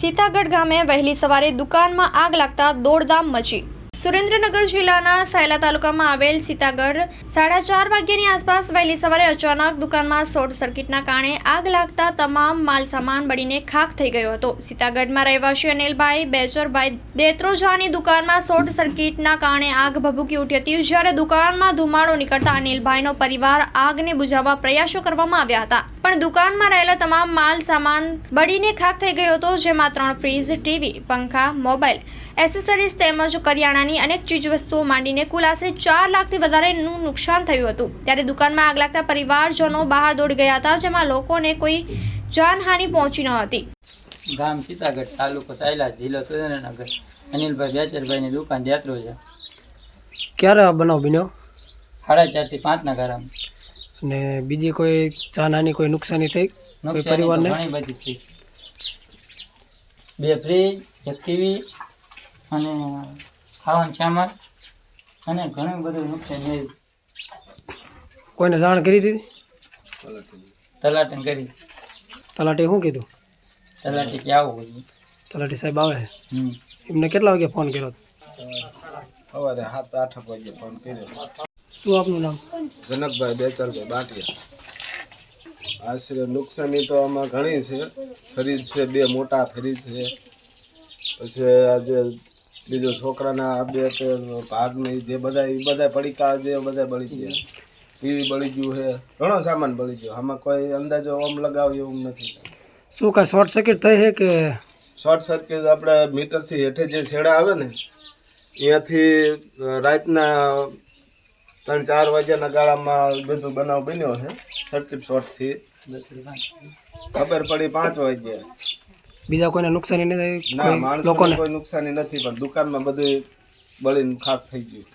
સીતાગઢ ગામે વહેલી સવારે દુકાનમાં આગ લાગતા દોડધામ મચી. સુરેન્દ્રનગર જિલ્લાના સાયલા તાલુકામાં આવેલ સીતાગઢ સાડા ચાર વાગ્યાની આસપાસ વહેલી સવારે અચાનક દુકાનમાં શોર્ટ સર્કિટના કારણે આગ લાગતા તમામ માલ સામાન બળીને ખાખ થઈ ગયો હતો. સીતાગઢમાં રહેવાસી અનિલભાઈ, બેચરભાઈ દેત્રોજાની દુકાનમાં શોર્ટ સર્કિટના કારણે આગ ભભૂકી ઉઠી હતી. જ્યારે દુકાનમાં ધુમાડો નીકળતા અનિલભાઈનો પરિવાર આગને બુઝાવવા પ્રયાસો કરવામાં આવ્યા હતા. પણ દુકાનમાં રહેલા તમામ માલ સામાન બળીને ખાખ થઈ ગયો હતો, જેમાં ત્રણ ફ્રીજ, ટીવી, પંખા, મોબાઈલ, એસેસરીઝ તેમજ કરિયાણાની અનેક ચીજવસ્તુઓ માંડીને કુલ આશરે ચાર લાખથી વધારેનું નુકસાન થયું હતું. ત્યારે દુકાનમાં આગ લાગતા પરિવારજનો બહાર દોડી ગયા હતા જેમાં લોકોને કોઈ જાનહાનિ પહોંચી ન હતી. ગામ સીતાગઢ તાલુકો સાયલા જિલ્લો સુરેન્દ્રનગર. અનિલભાઈ બેચરભાઈની દુકાન યાત્રો છે ક્યારે આ બનાવ બન્યો? સાડા ચારથી પાંચના ગારામ અને બીજી કોઈ જાનહાની કોઈ નુકસાની થઈ? કોઈ પરિવારને? ઘણી બધી થઈ. બે ફ્રીજ એક ટીવી અને ખાવાનું સામાન અને ઘણું બધું નુકસાન એ કોઈને જાણ કરી દીધી? તલાટન કરી. તલાટી શું કીધું? તલાટી કે આવું તલાટી સાહેબ આવે? એમને કેટલા વાગે ફોન કર્યો? સવારે સાત આઠ વાગે ફોન કર્યો. શું આપનું નામ? જનકભાઈ બેચરભાઈ બાટિયા. આશરે નુકસાની તો આમાં ઘણી છે. ફરીજ છે બે મોટા ફરીજ છે. પછી આજે બીજો છોકરાના બે તે ભાગની જે બધા એ બધા પડીકા જે બધા બળી ગયા. ટીવી બળી ગયું છે ઘણો સામાન બળી ગયો. આમાં કોઈ અંદાજો ઓમ લગાવ્યો એવું નથી. શું કાંઈ શોર્ટ સર્કિટ થઈ છે કે? શોર્ટ સર્કિટ આપણે મીટરથી હેઠે જે છેડા આવે ને અહીંયાથી રાતના ત્રણ ચાર વાગ્યાના ગાળામાં બધું બનાવ બન્યો છે. સર્કિટ શોર્ટથી ખબર પડી પાંચ વાગ્યા. બીજા કોઈને નુકસાની નથી લોકોને? કોઈ નુકસાની નથી પણ દુકાનમાં બધું બળીને ખાક થઈ ગયું.